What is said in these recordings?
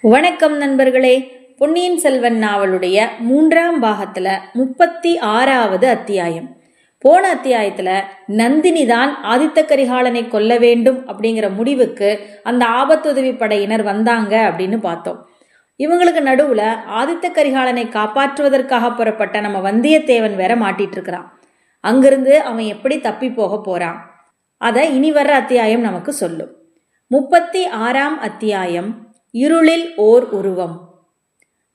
வணக்கம் நண்பர்களே. பொன்னியின் செல்வன் நாவலுடைய மூன்றாம் பாகத்துல முப்பத்தி ஆறாவது அத்தியாயம். போன அத்தியாயத்துல நந்தினி தான் ஆதித்த கரிகாலனை கொல்ல வேண்டும் அப்படிங்கிற முடிவுக்கு அந்த ஆபத்துதவி படையினர் வந்தாங்க அப்படின்னு பார்த்தோம். இவங்களுக்கு நடுவுல ஆதித்த கரிகாலனை காப்பாற்றுவதற்காக புறப்பட்ட நம்ம வந்தியத்தேவன் வேற மாட்டிட்டு இருக்கிறான் அங்கிருந்து அவன் எப்படி தப்பி போக போறான்? அதை இனி வர்ற அத்தியாயம் நமக்கு சொல்லும். முப்பத்தி ஆறாம் அத்தியாயம் இருளில் ஓர் உருவம்.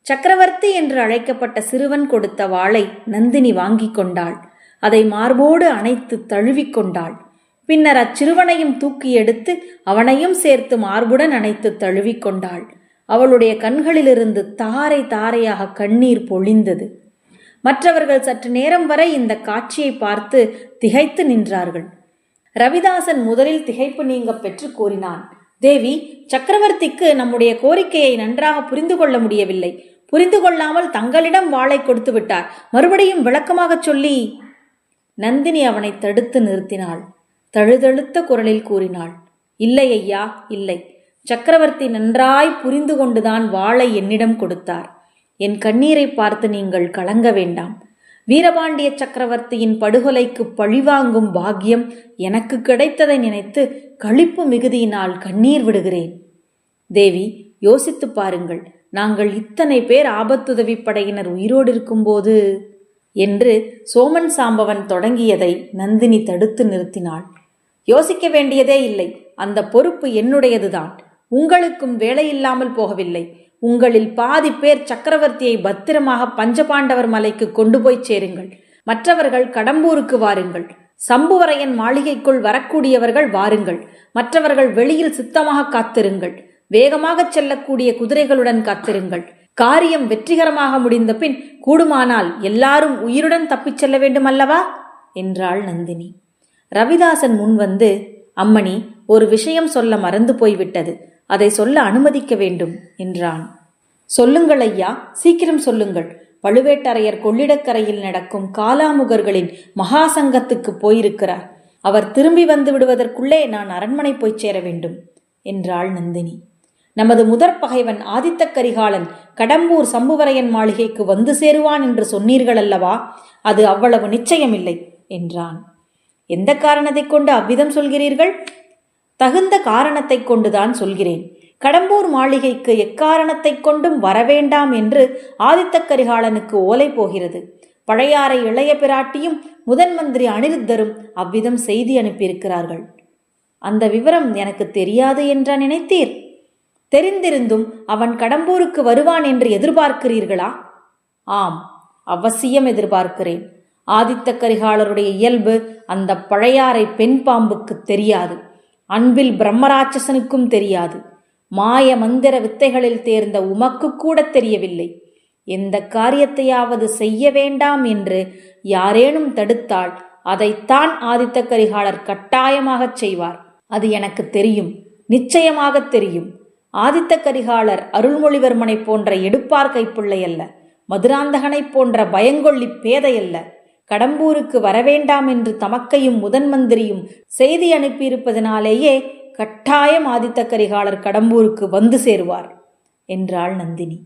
சக்கரவர்த்தி என்று அழைக்கப்பட்ட சிறுவன் கொடுத்த வாளை நந்தினி வாங்கிக் கொண்டாள். அதை மார்போடு அணைத்து தழுவிக்கொண்டாள் பின்னர் அச்சிறுவனையும் தூக்கி எடுத்து அவனையும் சேர்த்து மார்புடன் அணைத்து தழுவிக்கொண்டாள் அவளுடைய கண்களிலிருந்து தாரை தாரையாக கண்ணீர் பொழிந்தது. மற்றவர்கள் சற்று நேரம் வரை இந்த காட்சியை பார்த்து திகைத்து நின்றார்கள். ரவிதாசன் முதலில் திகைப்பு நீங்க பெற்று கூறினான். தேவி சக்கரவர்த்திக்கு நம்முடைய கோரிக்கையை நன்றாக புரிந்து கொள்ள முடியவில்லை. புரிந்து கொள்ளாமல் தங்களிடம் வாளை கொடுத்து விட்டார். மறுபடியும் விளக்கமாகச் சொல்லி நந்தினி அவனை தடுத்து நிறுத்தினாள். தழுதழுத்த குரலில் கூறினாள் இல்லை ஐயா இல்லை. சக்கரவர்த்தி நன்றாய் புரிந்து கொண்டுதான் வாளை என்னிடம் கொடுத்தார். என் கண்ணீரை பார்த்து நீங்கள் கலங்க வேண்டாம். வீரபாண்டிய சக்கரவர்த்தியின் படுகொலைக்கு பழிவாங்கும் பாக்கியம் எனக்கு கிடைத்ததை நினைத்து களிப்பு மிகுதியினால் கண்ணீர் விடுகிறேன். தேவி யோசித்து பாருங்கள். நாங்கள் இத்தனை பேர் ஆபத்துதவி படையினர் உயிரோடு இருக்கும்போது? என்று சோமன் சாம்பவன் தொடங்கியதை நந்தினி தடுத்து நிறுத்தினாள். யோசிக்க வேண்டியதே இல்லை. அந்த பொறுப்பு என்னுடையதுதான். உங்களுக்கும் வேலையில்லாமல் போகவில்லை. உங்களில் பாதி பேர் சக்கரவர்த்தியை பத்திரமாக பஞ்சபாண்டவர் மலைக்கு கொண்டு போய் சேருங்கள். மற்றவர்கள் கடம்பூருக்கு வாருங்கள். சம்புவரையன் மாளிகைக்குள் வரக்கூடியவர்கள் வாருங்கள். மற்றவர்கள் வெளியில் சித்தமாக காத்திருங்கள். வேகமாகச் செல்லக்கூடிய குதிரைகளுடன் காத்திருங்கள். காரியம் வெற்றிகரமாக முடிந்த பின் கூடுமானால் எல்லாரும் உயிருடன் தப்பிச் செல்ல வேண்டும் அல்லவா என்றாள் நந்தினி. ரவிதாசன் முன் வந்து அம்மணி ஒரு விஷயம் சொல்ல மறந்து போய்விட்டது. அதை சொல்ல அனுமதிக்க வேண்டும் என்றான். சொல்லுங்கள் ஐயா சீக்கிரம் சொல்லுங்கள். பழுவேட்டரையர் கொள்ளிடக்கரையில் நடக்கும் காலாமுகர்களின் மகாசங்கத்துக்கு போயிருக்கிறார். அவர் திரும்பி வந்து விடுவதற்குள்ளே நான் அரண்மனை போய்ச் சேர வேண்டும் என்றாள் நந்தினி. நமது முதற் பகைவன் ஆதித்த கரிகாலன் கடம்பூர் சம்புவரையன் மாளிகைக்கு வந்து சேருவான் என்று சொன்னீர்கள் அல்லவா அது அவ்வளவு நிச்சயமில்லை என்றான். எந்த காரணத்தைக் கொண்டு அவ்விதம் சொல்கிறீர்கள்? தகுந்த காரணத்தைக் கொண்டுதான் சொல்கிறேன். கடம்பூர் மாளிகைக்கு எக்காரணத்தைக் கொண்டும் வரவேண்டாம் என்று ஆதித்த கரிகாலனுக்கு ஓலை போகிறது. பழையாறை இளைய பிராட்டியும் முதன் மந்திரி அனிருத்தரும் அவ்விதம் செய்தி அனுப்பியிருக்கிறார்கள். அந்த விவரம் எனக்கு தெரியாது என்றா நினைத்தீர்? தெரிந்திருந்தும் அவன் கடம்பூருக்கு வருவான் என்று எதிர்பார்க்கிறீர்களா? ஆம் அவசியம் எதிர்பார்க்கிறேன். ஆதித்த கரிகாலருடைய இயல்பு அந்த பழையாறை பெண் பாம்புக்கு தெரியாது. அன்பில் பிரம்மராட்சசனுக்கும் தெரியாது. மாய மந்திர வித்தைகளில் தேர்ந்த உமக்கு கூட தெரியவில்லை. எந்த காரியத்தையாவது செய்ய வேண்டாம் என்று யாரேனும் தடுத்தால் அதைத்தான் ஆதித்த கரிகாலர் கட்டாயமாகச் செய்வார். அது எனக்கு தெரியும் நிச்சயமாக தெரியும். ஆதித்த கரிகாலர் அருள்மொழிவர்மனை போன்ற எடுப்பார் கைப்பிள்ளை அல்ல மதுராந்தகனைப் போன்ற பயங்கொள்ளி பேதையல்ல கடம்பூருக்கு வரவேண்டாம் என்று தமக்கையும் முதன் மந்திரியும் செய்தி அனுப்பியிருப்பதனாலேயே கட்டாயம் ஆதித்த கரிகாலர் கடம்பூருக்கு வந்து சேருவார் என்றாள் நந்தினி.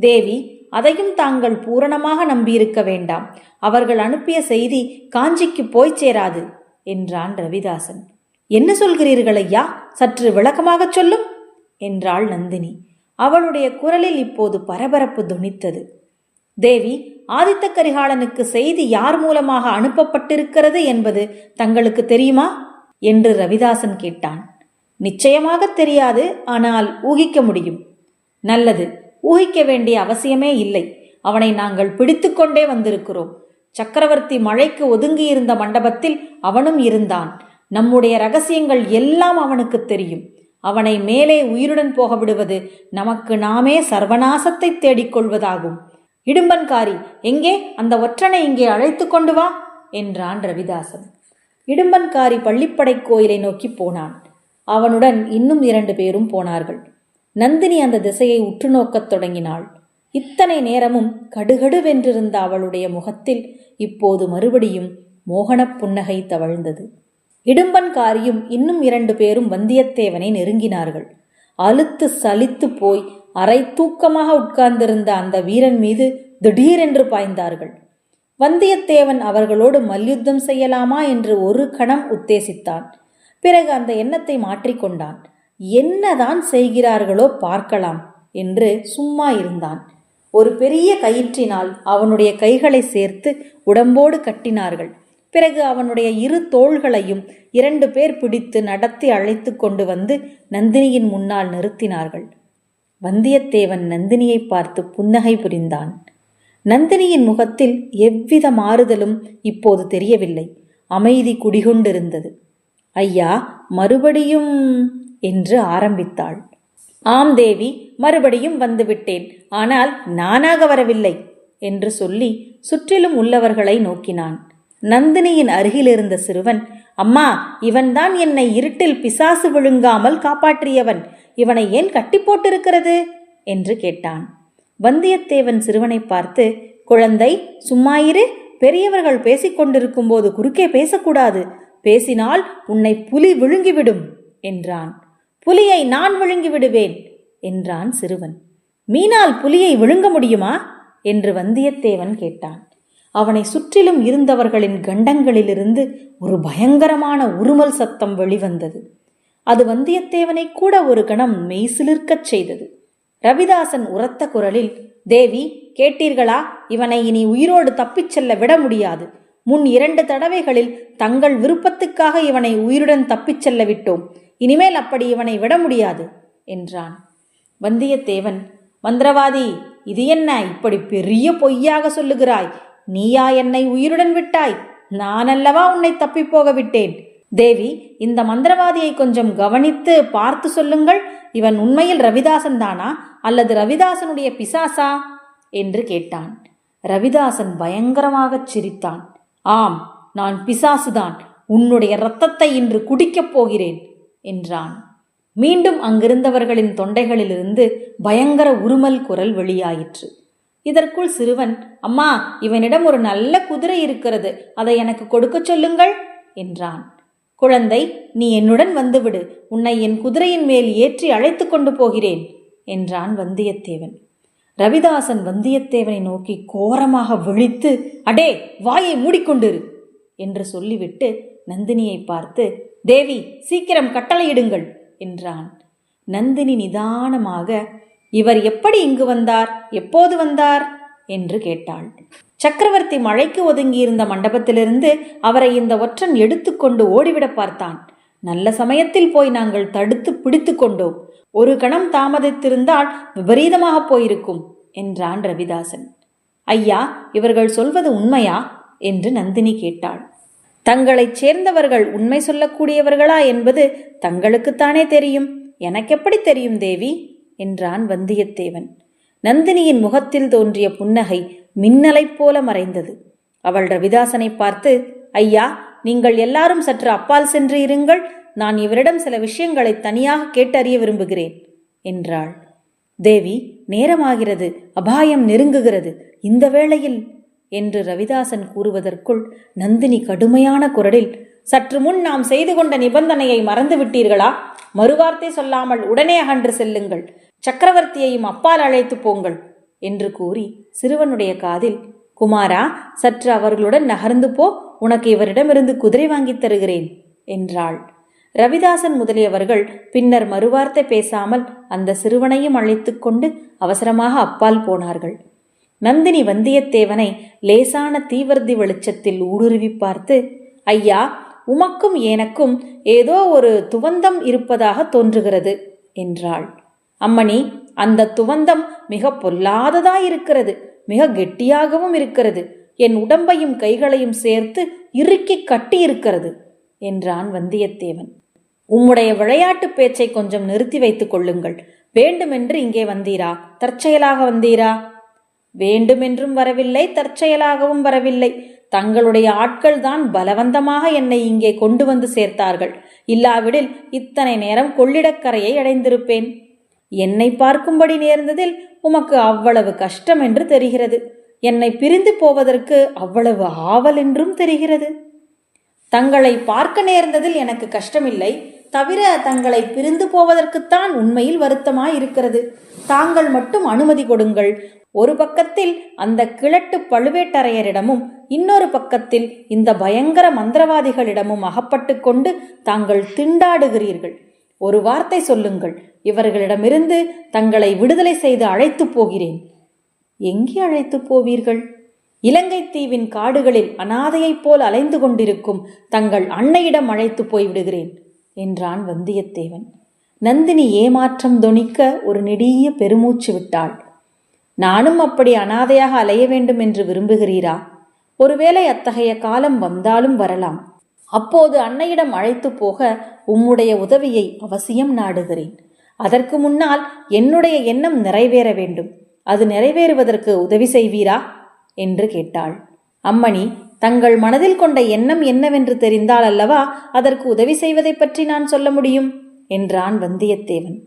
தேவி அதையும் தாங்கள் பூரணமாக நம்பியிருக்க வேண்டாம். அவர்கள் அனுப்பிய செய்தி காஞ்சிக்கு போய் சேராது என்றான் ரவிதாசன். என்ன சொல்கிறீர்கள் ஐயா? சற்று விளக்கமாகச் சொல்லும் என்றாள் நந்தினி. அவளுடைய குரலில் இப்போது பரபரப்பு துணித்தது. தேவி ஆதித்த கரிகாலனுக்கு செய்தி யார் மூலமாக அனுப்பப்பட்டிருக்கிறது என்பது தங்களுக்கு தெரியுமா? என்று ரவிதாசன் கேட்டான். நிச்சயமாக தெரியாது ஆனால் ஊகிக்க முடியும். நல்லது ஊகிக்க வேண்டிய அவசியமே இல்லை. அவனை நாங்கள் பிடித்துக்கொண்டே வந்திருக்கிறோம். சக்கரவர்த்தி மழைக்கு ஒதுங்கியிருந்த மண்டபத்தில் அவனும் இருந்தான். நம்முடைய ரகசியங்கள் எல்லாம் அவனுக்கு தெரியும். அவனை மேலே உயிருடன் போக விடுவது நமக்கு நாமே சர்வநாசத்தை தேடிக்கொள்வதாகும். இடும்பன்காரி எங்கே? அந்த ஒற்றனை இங்கே அழைத்து கொண்டு வா என்றான் ரவிதாசன். இடும்பன்காரி பள்ளிப்படை கோயிலை நோக்கி போனான். அவனுடன் இன்னும் இரண்டு பேரும் போனார்கள். நந்தினி அந்த திசையை உற்று நோக்கத் தொடங்கினாள். இத்தனை நேரமும் கடுகடுவென்றிருந்த அவளுடைய முகத்தில் இப்போது மறுபடியும் மோகனப் புன்னகை தவழ்ந்தது. இடும்பன்காரியும் இன்னும் இரண்டு பேரும் வந்தியத்தேவனை நெருங்கினார்கள். அழுத்து சலித்து போய் அரை தூக்கமாக உட்கார்ந்திருந்த அந்த வீரன் மீது திடீரென்று பாய்ந்தார்கள். வந்தியத்தேவன் அவர்களோடு மல்யுத்தம் செய்யலாமா என்று ஒரு கணம் உத்தேசித்தான். பிறகு அந்த எண்ணத்தை மாற்றிக்கொண்டான் என்னதான் செய்கிறார்களோ பார்க்கலாம் என்று சும்மா இருந்தான். ஒரு பெரிய கயிற்றினால் அவனுடைய கைகளை சேர்த்து உடம்போடு கட்டினார்கள். பிறகு அவனுடைய இரு தோள்களையும் இரண்டு பேர் பிடித்து நடத்தி அழைத்து கொண்டு வந்து நந்தினியின் முன்னால் நிறுத்தினார்கள். வந்தியத்தேவன் நந்தினியை பார்த்து புன்னகை புரிந்தான். நந்தினியின் முகத்தில் எவ்வித மாறுதலும் இப்போது தெரியவில்லை. அமைதி குடிகொண்டிருந்தது. ஐயா மறுபடியும் என்று ஆரம்பித்தாள். ஆம் தேவி மறுபடியும் வந்துவிட்டேன். ஆனால் நானாக வரவில்லை என்று சொல்லி சுற்றிலும் உள்ளவர்களை நோக்கினான். நந்தினியின் அருகிலிருந்த சிறுவன் அம்மா இவன்தான் என்னை இருட்டில் பிசாசு விழுங்காமல் காப்பாற்றியவன். இவனை ஏன் கட்டி போட்டிருக்கிறது? என்று கேட்டான். வந்தியத்தேவன் சிறுவனை பார்த்து குழந்தை சும்மாயிரு பெரியவர்கள் பேசிக் கொண்டிருக்கும் போது குறுக்கே பேசக்கூடாது. பேசினால் உன்னை புலி விழுங்கிவிடும் என்றான். புலியை நான் விழுங்கி விடுவேன் என்றான் சிறுவன். மீனால் புலியை விழுங்க முடியுமா? என்று வந்தியத்தேவன் கேட்டான். அவனை சுற்றிலும் இருந்தவர்களின் கண்டங்களிலிருந்து ஒரு பயங்கரமான உருமல் சத்தம் வெளிவந்தது. அது வந்தியத்தேவனை கூட ஒரு கணம் மெய்சிலிருக்கச் செய்தது. ரவிதாசன் உரத்த குரலில் தேவி கேட்டீர்களா? இவனை இனி உயிரோடு தப்பிச் செல்ல விட முடியாது. முன் இரண்டு தடவைகளில் தங்கள் விருப்பத்துக்காக இவனை உயிருடன் தப்பிச் செல்ல விட்டோம். இனிமேல் அப்படி இவனை விட முடியாது என்றான். வந்தியத்தேவன் மந்திரவாதி இது என்ன? இப்படி பெரிய பொய்யாக சொல்லுகிறாய். நீயா என்னை உயிருடன் விட்டாய். நான் அல்லவா உன்னை தப்பிப்போக விட்டேன். தேவி இந்த மந்திரவாதியை கொஞ்சம் கவனித்து பார்த்து சொல்லுங்கள். இவன் உண்மையில் ரவிதாசன் தானா? அல்லது ரவிதாசனுடைய பிசாசா? என்று கேட்டான். ரவிதாசன் பயங்கரமாகச் சிரித்தான். ஆம் நான் பிசாசுதான். உன்னுடைய இரத்தத்தை இன்று குடிக்கப் போகிறேன் என்றான். மீண்டும் அங்கிருந்தவர்களின் தொண்டைகளிலிருந்து பயங்கர உருமல் குரல் வெளியாயிற்று. இதற்குள் சிறுவன் அம்மா இவனிடம் ஒரு நல்ல குதிரை இருக்கிறது. அதை எனக்கு கொடுக்கச் சொல்லுங்கள் என்றான். குழந்தை நீ என்னுடன் வந்துவிடு. உன்னை என் குதிரையின் மேல் ஏற்றி அழைத்து கொண்டு போகிறேன் என்றான் வந்தியத்தேவன். ரவிதாசன் வந்தியத்தேவனை நோக்கி கோரமாக விழித்து அடே வாயை மூடிக்கொண்டிரு என்று சொல்லிவிட்டு நந்தினியை பார்த்து தேவி சீக்கிரம் கட்டளையிடுங்கள் என்றான். நந்தினி நிதானமாக இவர் எப்படி இங்கு வந்தார்? எப்போது வந்தார்? என்று கேட்டாள். சக்கரவர்த்தி மழைக்கு ஒதுங்கியிருந்த மண்டபத்திலிருந்து அவரை இந்த ஒற்றன் எடுத்துக்கொண்டு ஓடிவிட பார்த்தான். நல்ல சமயத்தில் போய் நாங்கள் தடுத்து பிடித்து கொண்டோம். ஒரு கணம் தாமதித்திருந்தால் விபரீதமாக போயிருக்கும் என்றான் ரவிதாசன். ஐயா இவர்கள் சொல்வது உண்மையா? என்று நந்தினி கேட்டாள். தங்களைச் சேர்ந்தவர்கள் உண்மை சொல்லக்கூடியவர்களா என்பது தங்களுக்குத்தானே தெரியும். எனக்கெப்படி தெரியும் தேவி? என்றான் வந்தியத்தேவன். நந்தினியின் முகத்தில் தோன்றிய புன்னகை மின்னலைப் போல மறைந்தது. அவள் ரவிதாசனை பார்த்து ஐயா நீங்கள் எல்லாரும் சற்று அப்பால் சென்று இருங்கள். நான் இவரிடம் சில விஷயங்களை தனியாக கேட்டறிய விரும்புகிறேன் என்றாள். தேவி நேரமாகிறது. அபாயம் நெருங்குகிறது. இந்த வேளையில் என்று ரவிதாசன் கூறுவதற்குள் நந்தினி கடுமையான குரலில் சற்று முன் நாம் செய்து கொண்ட நிபந்தனையை மறந்து விட்டீர்களா மறுவார்த்தை சொல்லாமல் உடனே அகன்று செல்லுங்கள். சக்கரவர்த்தியையும் அப்பால் அழைத்து போங்கள் என்று கூறி சிறுவனுடைய காதில் குமாரா சற்று அவர்களுடன் நகர்ந்து போ உனக்கு இவரிடமிருந்து குதிரை வாங்கித் தருகிறேன் என்றாள். ரவிதாசன் முதலியவர்கள் பின்னர் மறுவார்த்தை பேசாமல் அந்த சிறுவனையும் அழைத்துக் கொண்டு அவசரமாக அப்பால் போனார்கள். நந்தினி வந்தியத்தேவனை லேசான தீவர்த்தி வெளிச்சத்தில் ஊடுருவி பார்த்து ஐயா உமக்கும் எனக்கும் ஏதோ ஒரு துவந்தம் இருப்பதாக தோன்றுகிறது என்றாள். அம்மணி அந்த துவந்தம் மிக பொல்லாததாயிருக்கிறது மிக கெட்டியாகவும் இருக்கிறது. என் உடம்பையும் கைகளையும் சேர்த்து இறுக்கி கட்டியிருக்கிறது என்றான் வந்தியத்தேவன். உம்முடைய விளையாட்டு பேச்சை கொஞ்சம் நிறுத்தி வைத்துக் கொள்ளுங்கள். வேண்டுமென்று இங்கே வந்தீரா? தற்செயலாக வந்தீரா? வேண்டுமென்றும் வரவில்லை தற்செயலாகவும் வரவில்லை. தங்களுடைய ஆட்கள் தான் பலவந்தமாக என்னை இங்கே கொண்டு வந்து சேர்த்தார்கள். இல்லாவிடில் இத்தனை நேரம் கொள்ளிடக்கரையை அடைந்திருப்பேன். என்னை பார்க்கும்படி நேர்ந்ததில் உமக்கு அவ்வளவு கஷ்டம் என்று தெரிகிறது. என்னை பிரிந்து போவதற்கு அவ்வளவு ஆவல் என்றும் தெரிகிறது. தங்களை பார்க்க நேர்ந்ததில் எனக்கு கஷ்டமில்லை. தவிர தங்களை பிரிந்து போவதற்குத்தான் உண்மையில் வருத்தமாய் இருக்கிறது தாங்கள் மட்டும் அனுமதி கொடுங்கள். ஒரு பக்கத்தில் அந்த கிழட்டு பழுவேட்டரையரிடமும் இன்னொரு பக்கத்தில் இந்த பயங்கர மந்திரவாதிகளிடமும் அகப்பட்டு கொண்டு தாங்கள் திண்டாடுகிறீர்கள். ஒரு வார்த்தை சொல்லுங்கள் இவர்களிடமிருந்து தங்களை விடுதலை செய்து அழைத்துப் போகிறேன். எங்கே அழைத்துப் போவீர்கள்? இலங்கை தீவின் காடுகளில் அனாதையைப் போல் அலைந்து கொண்டிருக்கும் தங்கள் அன்னையிடம் அழைத்துப் போய் விடுகிறேன் என்றான் வந்தியத்தேவன். நந்தினி ஏமாற்றம் தொனிக்க ஒரு நெடிய பெருமூச்சு விட்டாள். நானும் அப்படி அனாதையாக அலைய வேண்டும் என்று விரும்புகிறீரா? ஒருவேளை அத்தகைய காலம் வந்தாலும் வரலாம். அப்போது அன்னையிடம் அழைத்து போக உம்முடைய உதவியை அவசியம் நாடுகிறேன். அதற்கு முன்னால் என்னுடைய எண்ணம் நிறைவேற வேண்டும். அது நிறைவேறுவதற்கு உதவி செய்வீரா? என்று கேட்டாள். அம்மணி தங்கள் மனதில் கொண்ட எண்ணம் என்னவென்று தெரிந்தால் அல்லவா அதற்கு உதவி செய்வதைப் பற்றி நான் சொல்ல முடியும்? என்றான் வந்தியத்தேவன்.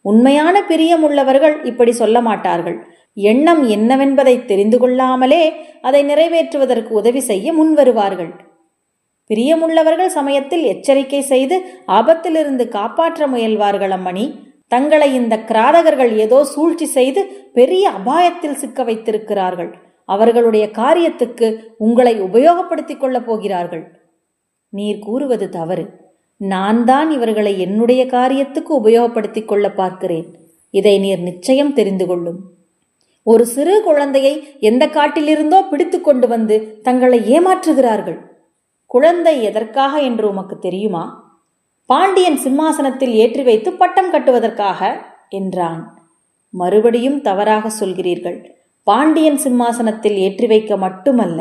உண்மையான பிரியம் உள்ளவர்கள் இப்படி சொல்ல மாட்டார்கள். எண்ணம் என்னவென்பதை தெரிந்து கொள்ளாமலே அதை நிறைவேற்றுவதற்கு உதவி செய்ய முன்வருவார்கள். பிரியமுள்ளவர்கள் சமயத்தில் எச்சரிக்கை செய்து ஆபத்திலிருந்து காப்பாற்ற முயல்வார்கள் அம்மணி. தங்களை இந்த கிராதகர்கள் ஏதோ சூழ்ச்சி செய்து பெரிய அபாயத்தில் சிக்க வைத்திருக்கிறார்கள். அவர்களுடைய காரியத்துக்கு உங்களை உபயோகப்படுத்திக் கொள்ளப் போகிறார்கள். நீர் கூறுவது தவறு. நான் தான் இவர்களை என்னுடைய காரியத்துக்கு உபயோகப்படுத்திக் கொள்ள பார்க்கிறேன். இதை நீர் நிச்சயம் தெரிந்து கொள்ளும். ஒரு சிறு குழந்தையை எந்த காட்டிலிருந்தோ பிடித்து கொண்டு வந்து தங்களை ஏமாற்றுகிறார்கள்? குழந்தை எதற்காக என்று உமக்கு தெரியுமா? பாண்டியன் சிம்மாசனத்தில் ஏற்றி வைத்து பட்டம் கட்டுவதற்காக என்றான். மறுபடியும் தவறாக சொல்கிறீர்கள். பாண்டியன் சிம்மாசனத்தில் ஏற்றி வைக்க மட்டுமல்ல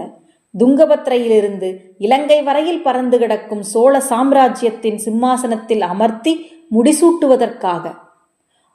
துங்கபத்திரையிலிருந்து இலங்கை வரையில் பறந்து கிடக்கும் சோழ சாம்ராஜ்யத்தின் சிம்மாசனத்தில் அமர்த்தி முடிசூட்டுவதற்காக.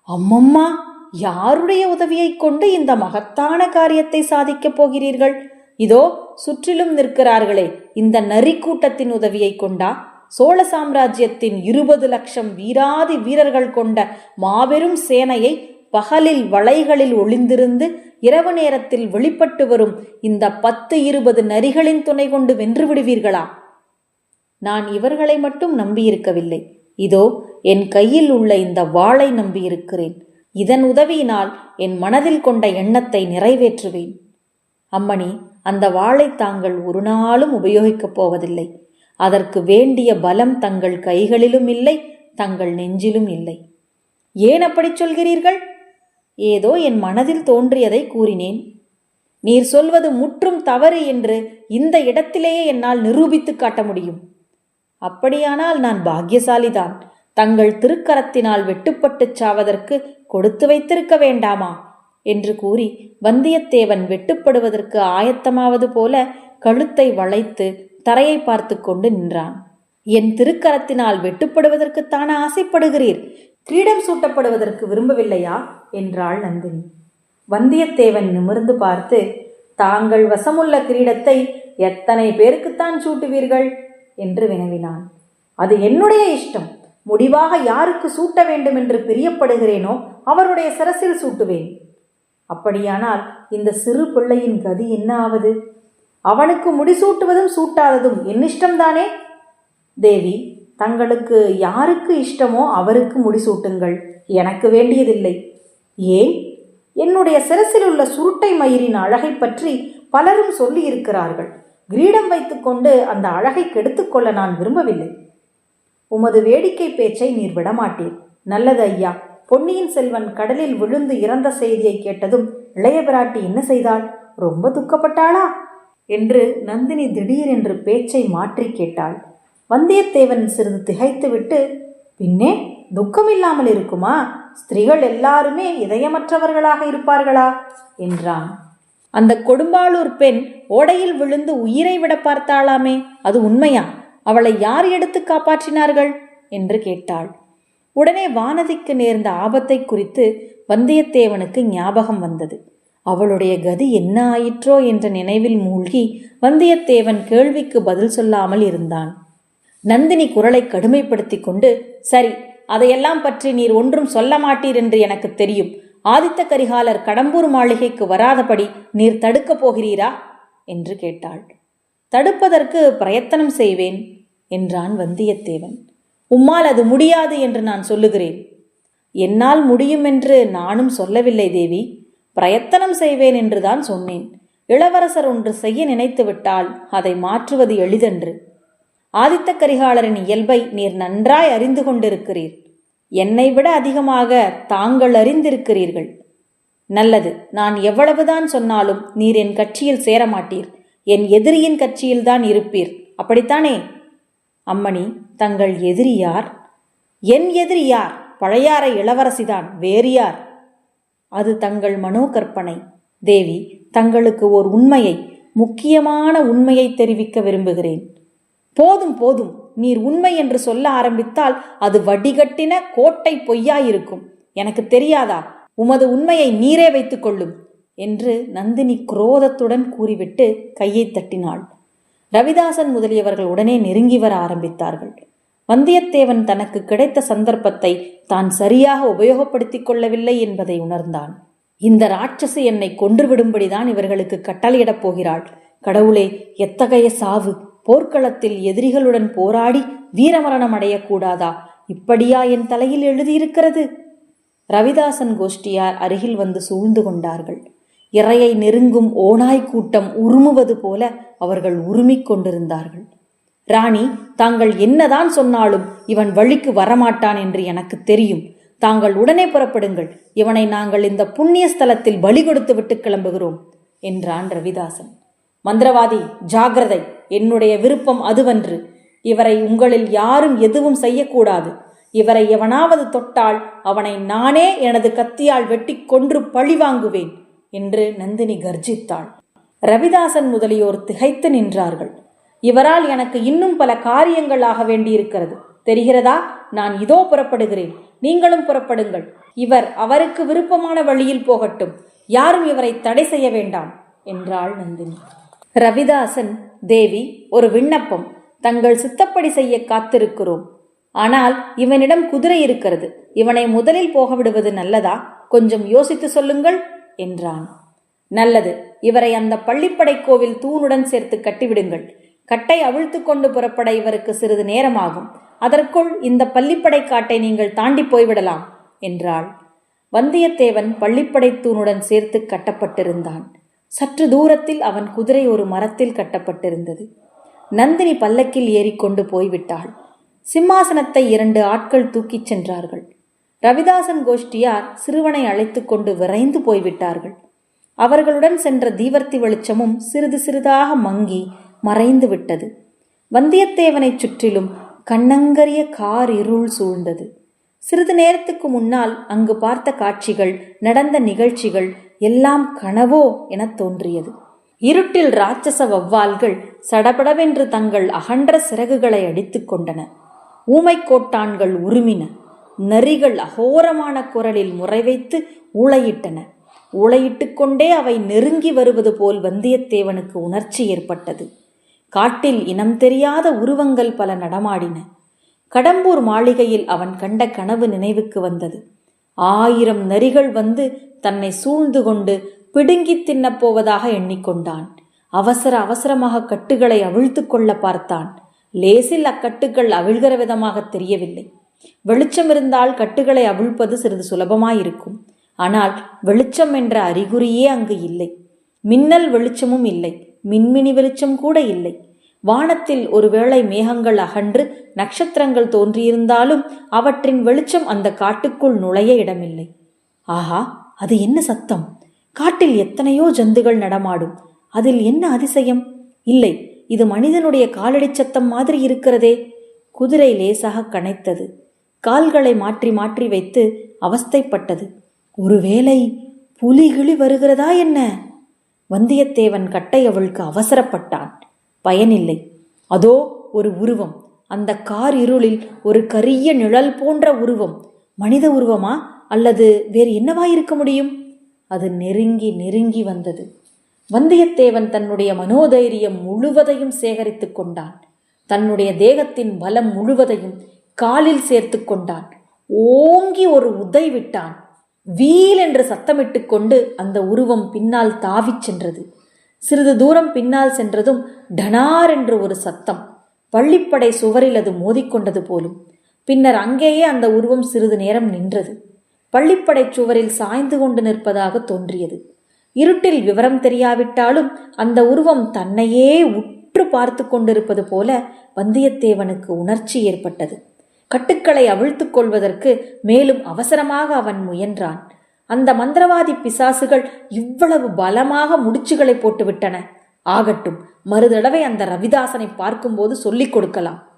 அம்மம்மா! யாருடைய உதவியைக் கொண்டு இந்த மகத்தான காரியத்தை சாதிக்கப் போகிறீர்கள்? இதோ சுற்றிலும் நிற்கிறார்களே இந்த நரி கூட்டத்தின் உதவியை கொண்டா? சோழ சாம்ராஜ்யத்தின் இருபது லட்சம் வீராதி வீரர்கள் கொண்ட மாபெரும் சேனையை பகலில் வளைகளில் ஒளிந்திருந்து இரவு நேரத்தில் வெளிப்பட்டு வரும் இந்த பத்து இருபது நரிகளின் துணை கொண்டு வென்று விடுவீர்களா? நான் இவர்களை மட்டும் நம்பியிருக்கவில்லை. இதோ என் கையில் உள்ள இந்த வாளை நம்பியிருக்கிறேன். இதன் உதவியினால் என் மனதில் கொண்ட எண்ணத்தை நிறைவேற்றுவேன். அம்மணி அந்த வாளை தாங்கள் ஒரு நாளும் உபயோகிக்கப் போவதில்லை. அதற்கு வேண்டிய பலம் தங்கள் கைகளிலும் இல்லை தங்கள் நெஞ்சிலும் இல்லை. ஏன் அப்படி சொல்கிறீர்கள்? ஏதோ என் மனதில் தோன்றியதை கூறினேன். நீர் சொல்வது முற்றும் தவறு என்று இந்த இடத்திலேயே என்னால் நிரூபித்து காட்ட முடியும். அப்படியானால் நான் பாக்கியசாலிதான். தங்கள் திருக்கரத்தினால் வெட்டுப்பட்டுச் சாவதற்கு கொடுத்து வைத்திருக்க வேண்டாமா? என்று கூறி வந்தியத்தேவன் வெட்டுப்படுவதற்கு ஆயத்தமாவது போல கழுத்தை வளைத்து தரையை பார்த்து கொண்டு நின்றான். என் திருக்கரத்தினால் வெட்டுப்படுவதற்குத்தான ஆசைப்படுகிறீர்? கிரீடம் சூட்டப்படுவதற்கு விரும்பவில்லையா? என்றாள் நந்தினி. வந்தியத்தேவன் நிமிர்ந்து பார்த்து தாங்கள் வசமுள்ள கிரீடத்தை எத்தனை பேருக்குத்தான் சூட்டுவீர்கள்? என்று வினவினான். அது என்னுடைய இஷ்டம். முடிவாக யாருக்கு சூட்ட வேண்டும் என்று பிரியப்படுகிறேனோ அவருடைய சிரசில் சூட்டுவேன். அப்படியானால் இந்த சிறு பிள்ளையின் கதி என்ன ஆவது? அவனுக்கு முடிசூட்டுவதும் சூட்டாததும் என் இஷ்டம்தானே? தேவி தங்களுக்கு யாருக்கு இஷ்டமோ அவருக்கு முடிசூட்டுங்கள் எனக்கு வேண்டியதில்லை. ஏன்? என்னுடைய சிரசில் உள்ள சுருட்டை மயிரின் அழகை பற்றி பலரும் சொல்லியிருக்கிறார்கள். கிரீடம் வைத்துக்கொண்டு அந்த அழகை கெடுத்துக்கொள்ள நான் விரும்பவில்லை. உமது வேடிக்கை பேச்சை நீர் விடமாட்டீர். நல்லது ஐயா. பொன்னியின் செல்வன் கடலில் விழுந்து இறந்த செய்தியை கேட்டதும் இளைய பிராட்டி என்ன செய்தாள்? ரொம்ப துக்கப்பட்டாளா? என்று நந்தினி திடீரென்று பேச்சை மாற்றி கேட்டாள். வந்தியத்தேவன் சிறிது திகைத்துவிட்டு பின்னே துக்கமில்லாமல் இருக்குமா? ஸ்திரீகள் எல்லாருமே இதயமற்றவர்களாக இருப்பார்களா? என்றான். அந்த கொடும்பாளூர் பெண் ஓடையில் விழுந்து உயிரை விட பார்த்தாளாமே அது உண்மையா? அவளை யார் எடுத்து காப்பாற்றினார்கள்? என்று கேட்டாள். உடனே வானதிக்கு நேர்ந்த ஆபத்தை குறித்து வந்தியத்தேவனுக்கு ஞாபகம் வந்தது. அவளுடைய கதி என்ன ஆயிற்றோ என்ற நினைவில் மூழ்கி வந்தியத்தேவன் கேள்விக்கு பதில் சொல்லாமல் இருந்தான். நந்தினி குரலை கடுமைப்படுத்தி கொண்டு சரி அதையெல்லாம் பற்றி நீர் ஒன்றும் சொல்ல மாட்டீர் என்று எனக்கு தெரியும். ஆதித்த கரிகாலர் கடம்பூர் மாளிகைக்கு வராதபடி நீர் தடுக்கப் போகிறீரா? என்று கேட்டாள். தடுப்பதற்கு பிரயத்தனம் செய்வேன். என்றான் வந்தியத்தேவன். உம்மால் அது முடியாது என்று நான் சொல்லுகிறேன். என்னால் முடியும் என்று நானும் சொல்லவில்லை தேவி. பிரயத்தனம் செய்வேன் என்றுதான் சொன்னேன். இளவரசர் ஒன்று செய்ய நினைத்துவிட்டால் அதை மாற்றுவது எளிதன்று. ஆதித்த கரிகாலரின் இயல்பை நீர் நன்றாய் அறிந்து கொண்டிருக்கிறீர். என்னை விட அதிகமாக தாங்கள் அறிந்திருக்கிறீர்கள். நல்லது நான் எவ்வளவுதான் சொன்னாலும் நீர் என் கட்சியில் சேரமாட்டீர். என் எதிரியின் கட்சியில்தான் இருப்பீர். அப்படித்தானே? அம்மணி தங்கள் எதிரி யார்? என் எதிரி யார்? பழையாறை இளவரசிதான் வேறு யார்? அது தங்கள் மனோகற்பனை. தேவி தங்களுக்கு ஓர் உண்மையை முக்கியமான உண்மையை தெரிவிக்க விரும்புகிறேன். போதும் போதும். நீர் உண்மை என்று சொல்ல ஆரம்பித்தால் அது வடிகட்டின கோட்டை பொய்யாயிருக்கும். எனக்கு தெரியாதா? உமது உண்மையை நீரே வைத்துக் கொள்ளும் என்று நந்தினி குரோதத்துடன் கூறிவிட்டு கையை தட்டினாள். ரவிதாசன் முதலியவர்கள் உடனே நெருங்கி வர ஆரம்பித்தார்கள். வந்தியத்தேவன் தனக்கு கிடைத்த சந்தர்ப்பத்தை தான் சரியாக உபயோகப்படுத்திக் கொள்ளவில்லை என்பதை உணர்ந்தான். இந்த ராட்சசி என்னை கொன்றுவிடும்படிதான் இவர்களுக்கு கட்டளையிடப் போகிறாள். கடவுளே எத்தகைய சாவு! போர்க்களத்தில் எதிரிகளுடன் போராடி வீரமரணம் அடையக்கூடாதா? இப்படியா என் தலையில் எழுதியிருக்கிறது? ரவிதாசன் கோஷ்டியார் அருகில் வந்து சூழ்ந்து கொண்டார்கள். இறையை நெருங்கும் ஓநாய் கூட்டம் உருமுவது போல அவர்கள் உருமிக் கொண்டிருந்தார்கள். ராணி தாங்கள் என்னதான் சொன்னாலும் இவன் வழிக்கு வரமாட்டான் என்று எனக்கு தெரியும். தாங்கள் உடனே புறப்படுங்கள். இவனை நாங்கள் இந்த புண்ணிய ஸ்தலத்தில் பலி கொடுத்து விட்டு கிளம்புகிறோம் என்றான் ரவிதாசன். மந்திரவாதி ஜாகிரதை என்னுடைய விருப்பம் அதுவன்று. இவரை உங்களில் யாரும் எதுவும் செய்யக்கூடாது. இவரை எவனாவது தொட்டால் அவனை நானே எனது கத்தியால் வெட்டி கொன்று பழி வாங்குவேன். என்று நந்தினி கர்ஜித்தாள். ரவிதாசன் முதலியோர் திகைத்து நின்றார்கள். இவரால் எனக்கு இன்னும் பல காரியங்கள் ஆக வேண்டியிருக்கிறது. தெரிகிறதா? நான் இதோ புறப்படுகிறேன். நீங்களும் புறப்படுங்கள். இவர் அவருக்கு விருப்பமான வழியில் போகட்டும். யாரும் இவரை தடை செய்ய வேண்டாம் என்றாள் நந்தினி. ரவிதாசன் தேவி ஒரு விண்ணப்பம். தங்கள் சித்தப்படி செய்ய காத்திருக்கிறோம். ஆனால் இவனிடம் குதிரை இருக்கிறது. இவனை முதலில் போக விடுவது நல்லதா? கொஞ்சம் யோசித்து சொல்லுங்கள். என்றான். நல்லது இவரை அந்த பள்ளிப்படை கோவில் தூணுடன் சேர்த்து கட்டிவிடுங்கள். கட்டை அவிழ்த்து கொண்டு புறப்பட இவருக்கு சிறிது நேரமாகும். அதற்குள் இந்த பள்ளிப்படை காட்டை நீங்கள் தாண்டி போய்விடலாம் என்றாள். வந்தியத்தேவன் பள்ளிப்படை தூணுடன் சேர்த்து கட்டப்பட்டிருந்தான். சற்று தூரத்தில் அவன் குதிரை ஒரு மரத்தில் கட்டப்பட்டிருந்தது. நந்தினி பல்லக்கில் ஏறிக்கொண்டு போய்விட்டாள். சிம்மாசனத்தை இரண்டு ஆட்கள் தூக்கிச் சென்றார்கள். ரவிதாசன் கோஷ்டியார் சிறுவனை அழைத்து கொண்டு விரைந்து போய்விட்டார்கள். அவர்களுடன் சென்ற தீவர்த்தி வெளிச்சமும் சிறிது சிறிதாக மங்கி மறைந்து விட்டது. வந்தியத்தேவனைச் சுற்றிலும் கண்ணங்கரிய கார் இருள் சூழ்ந்தது. சிறிது நேரத்துக்கு முன்னால் அங்கு பார்த்த காட்சிகள் நடந்த நிகழ்ச்சிகள் எல்லாம் கனவோ எனத் தோன்றியது. இருட்டில் ராட்சச வௌவால்கள் சடபடவென்று தங்கள் அகன்ற சிறகுகளை அடித்துக் கொண்டன. ஊமைக்கோட்டான்கள் உருமின. நரிகள் அகோரமான குரலில் முறை வைத்து ஊளையிட்டன ஊளையிட்டு கொண்டே அவை நெருங்கி வருவது போல் வந்தியத்தேவனுக்கு உணர்ச்சி ஏற்பட்டது. காட்டில் இனம் தெரியாத உருவங்கள் பல நடமாடின. கடம்பூர் மாளிகையில் அவன் கண்ட கனவு நினைவுக்கு வந்தது. ஆயிரம் நரிகள் வந்து தன்னை சூழ்ந்து கொண்டு பிடுங்கித் தின்னப் போவதாக எண்ணிக்கொண்டான். அவசர அவசரமாக கட்டுகளை அவிழ்த்து கொள்ள பார்த்தான். லேசில் அக்கட்டுகள் அவிழ்கிற விதமாக தெரியவில்லை. வெளிச்சம் இருந்தால் கட்டுகளை அவிழ்ப்பது சிறிது சுலபமாயிருக்கும். ஆனால் வெளிச்சம் என்ற அறிகுறியே அங்கு இல்லை. மின்னல் வெளிச்சமும் இல்லை. மின்மினி வெளிச்சம் கூட இல்லை. வானத்தில் ஒருவேளை மேகங்கள் அகன்று நட்சத்திரங்கள் தோன்றியிருந்தாலும் அவற்றின் வெளிச்சம் அந்த காட்டுக்குள் நுழைய இடமில்லை. ஆஹா அது என்ன சத்தம்? காட்டில் எத்தனையோ ஜந்துகள் நடமாடும். அதில் என்ன அதிசயம்? இல்லை இது மனிதனுடைய காலடி சத்தம் மாதிரி இருக்கிறதே. குதிரை லேசாக கனைத்தது. கால்களை மாற்றி மாற்றி வைத்து அவஸ்தைப்பட்டது. ஒருவேளை புலிகிளி வருகிறதா என்ன? வந்தியத்தேவன் கட்டை அவளுக்கு அவசரப்பட்டான். பயனில்லை. அதோ ஒரு உருவம். அந்த கார் இருளில் ஒரு கரிய நிழல் போன்ற உருவம். மனித உருவமா? அல்லது வேறு என்னவா இருக்க முடியும்? அது நெருங்கி நெருங்கி வந்தது. வந்தியத்தேவன் தன்னுடைய மனோதைரியம் முழுவதையும் சேகரித்து கொண்டான். தன்னுடைய தேகத்தின் பலம் முழுவதையும் காலில் சேர்த்து கொண்டான். ஓங்கி ஒரு உதை விட்டான். வீல் என்று சத்தமிட்டு கொண்டு அந்த உருவம் பின்னால் தாவிச் சென்றது. சிறிது தூரம் பின்னால் சென்றதும் டனார் என்று ஒரு சத்தம். பள்ளிப்படை சுவரில் அது மோதிக்கொண்டது போலும். பின்னர் அங்கேயே அந்த உருவம் சிறிது நேரம் நின்றது. பள்ளிப்படைச் சுவரில் சாய்ந்து கொண்டு நிற்பதாக தோன்றியது. இருட்டில் விவரம் தெரியாவிட்டாலும் அந்த உருவம் தன்னையே உற்று பார்த்து கொண்டிருப்பது போல வந்தியத்தேவனுக்கு உணர்ச்சி ஏற்பட்டது. கட்டுக்களை அவிழ்த்துக் கொள்வதற்கு மேலும் அவசரமாக அவன் முயன்றான். அந்த மந்திரவாதி பிசாசுகள் இவ்வளவு பலமாக முடிச்சுகளை போட்டுவிட்டன. ஆகட்டும் மறுதடவை அந்த ரவிதாசனை பார்க்கும்போது சொல்லிக் கொடுக்கலாம்.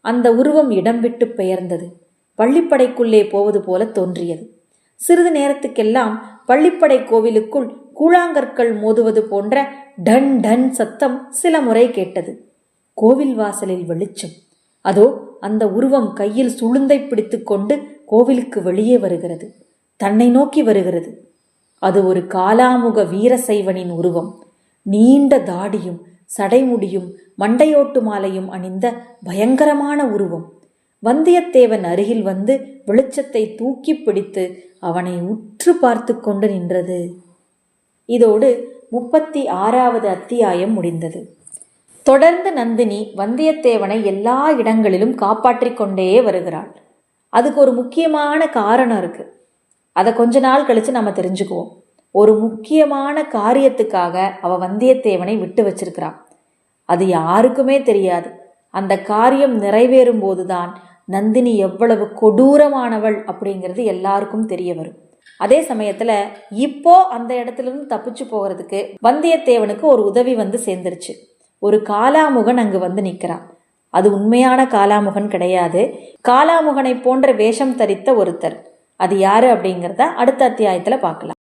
அந்த உருவம் இடம் விட்டு பெயர்ந்தது. பள்ளிப்படைக்குள்ளே போவது போல தோன்றியது. சிறிது நேரத்துக்கெல்லாம் பள்ளிப்படை கோவிலுக்குள் கூழாங்கற்கள் மோதுவது போன்ற டன் டன் சத்தம் சில முறை கேட்டது. கோவில் வாசலில் வெளிச்சம். அதோ அந்த உருவம் கையில் சுளுந்தை பிடித்துக்கொண்டு கோவிலுக்கு வெளியே வருகிறது. தன்னை நோக்கி வருகிறது. அது ஒரு காலாமுக வீரசைவனின் உருவம். நீண்ட தாடியும் சடைமுடியும் மண்டையோட்டு மாலையும் அணிந்த பயங்கரமான உருவம். வந்தியத்தேவன் அருகில் வந்து வெளிச்சத்தை தூக்கி பிடித்து அவனை உற்று பார்த்து கொண்டு நின்றது. இதோடு முப்பத்தி ஆறாவது அத்தியாயம் முடிந்தது. தொடர்ந்து நந்தினி வந்தியத்தேவனை எல்லா இடங்களிலும் காப்பாற்றிக் கொண்டே வருகிறாள். அதுக்கு ஒரு முக்கியமான காரணம் இருக்கு. அதை கொஞ்ச நாள் கழிச்சு நம்ம தெரிஞ்சுக்குவோம். ஒரு முக்கியமான காரியத்துக்காக அவ வந்தியத்தேவனை விட்டு வச்சிருக்கிறான். அது யாருக்குமே தெரியாது. அந்த காரியம் நிறைவேறும் போதுதான் நந்தினி எவ்வளவு கொடூரமானவள் அப்படிங்கிறது எல்லாருக்கும் தெரிய வரும். அதே சமயத்துல இப்போ அந்த இடத்துல இருந்து தப்பிச்சு போகிறதுக்கு வந்தியத்தேவனுக்கு ஒரு உதவி வந்து சேர்ந்துருச்சு. ஒரு காலாமுகன் அங்கு வந்து நிற்கிறான். அது உண்மையான காலாமுகன் கிடையாது. காலாமுகனை போன்ற வேஷம் தரித்த ஒருத்தர். அது யாரு அப்படிங்கிறத அடுத்த அத்தியாயத்துல பார்க்கலாம்.